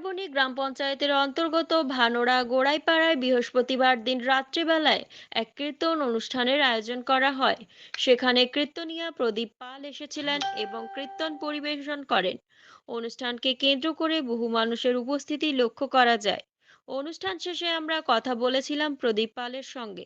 কাটাবনি গ্রাম পঞ্চায়েতের অন্তর্গত ভানোড়া গোড়াইপাড়ায় বৃহস্পতিবার দিন রাত্রিবেলায় এক কীর্তন অনুষ্ঠানের আয়োজন করা হয়। সেখানে কীর্তনিয়া প্রদীপ পাল এসেছিলেন এবং কীর্তন পরিবেশন করেন। অনুষ্ঠানকে কেন্দ্র করে বহু মানুষের উপস্থিতি লক্ষ্য করা যায়। অনুষ্ঠান শেষে আমরা কথা বলেছিলাম প্রদীপ পালের সঙ্গে।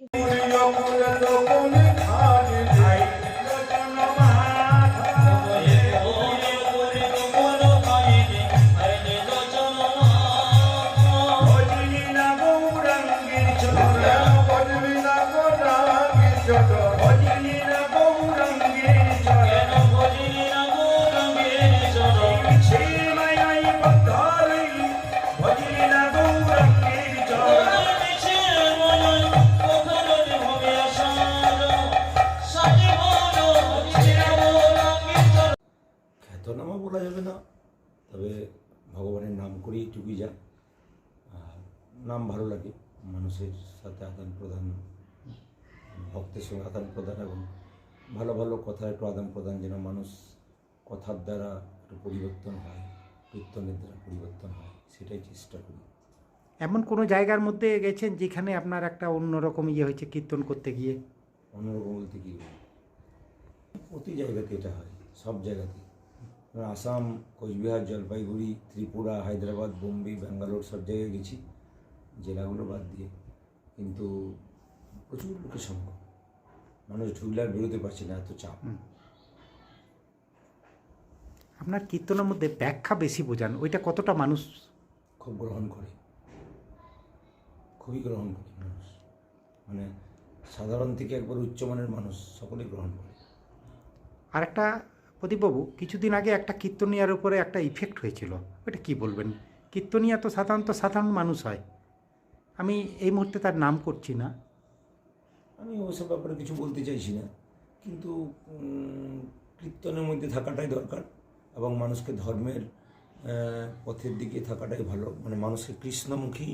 খ্যাতনামা বলা যাবে না, তবে ভগবানের নাম করেই এইটুকুই যা নাম ভালো লাগে, মানুষের সাথে আদান প্রদান ভক্তের সঙ্গে আদান প্রদান এবং ভালো ভালো কথা একটু আদান প্রদান যেন মানুষ কথার দ্বারা একটু পরিবর্তন হয় কীর্তনের দ্বারা পরিবর্তন হয় সেটাই চেষ্টা করি। এমন কোনো জায়গার মধ্যে গেছেন যেখানে আপনার একটা অন্যরকম ইয়ে হয়েছে কীর্তন করতে গিয়ে? অন্যরকম বলতে কী? প্রতি জায়গাতে এটা হয় সব জায়গাতে। আসাম কোচবিহার জলপাইগুড়ি ত্রিপুরা হায়দ্রাবাদ বোম্বে ব্যাঙ্গালোর সব জায়গায় গেছি জেলাগুলো বাদ দিয়ে। কিন্তু প্রচুর লোকের সংখ্যা মানুষ ঢুকলে আর বেরোতে পারছে না এত চাপ। আপনার কীর্তনের মধ্যে ব্যাখ্যা বেশি বোঝান ওইটা কতটা মানুষ খুব গ্রহণ করে। খুবই গ্রহণ করে মানুষ। মানে সাধারণ থেকে একবার উচ্চমানের মানুষ সকলেই গ্রহণ করে। আর একটা প্রদীপবাবু কিছুদিন আগে একটা কীর্তনিয়ার উপরে একটা ইফেক্ট হয়েছিল। ওটা কি বলবেন? কীর্তনিয়া তো সাধারণত সাধারণ মানুষ হয়। আমি এই মুহূর্তে তার নাম করছি না। আমি ওসব ব্যাপারে কিছু বলতে চাইছি না। কিন্তু কীর্তনের মধ্যে থাকাটাই দরকার এবং মানুষকে ধর্মের পথের দিকে থাকাটাই ভালো। মানে মানুষকে কৃষ্ণমুখী,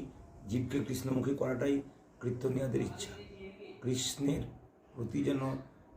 জীবকে কৃষ্ণমুখী করাটাই কীর্তনীয়াদের ইচ্ছা। কৃষ্ণের প্রতি যেন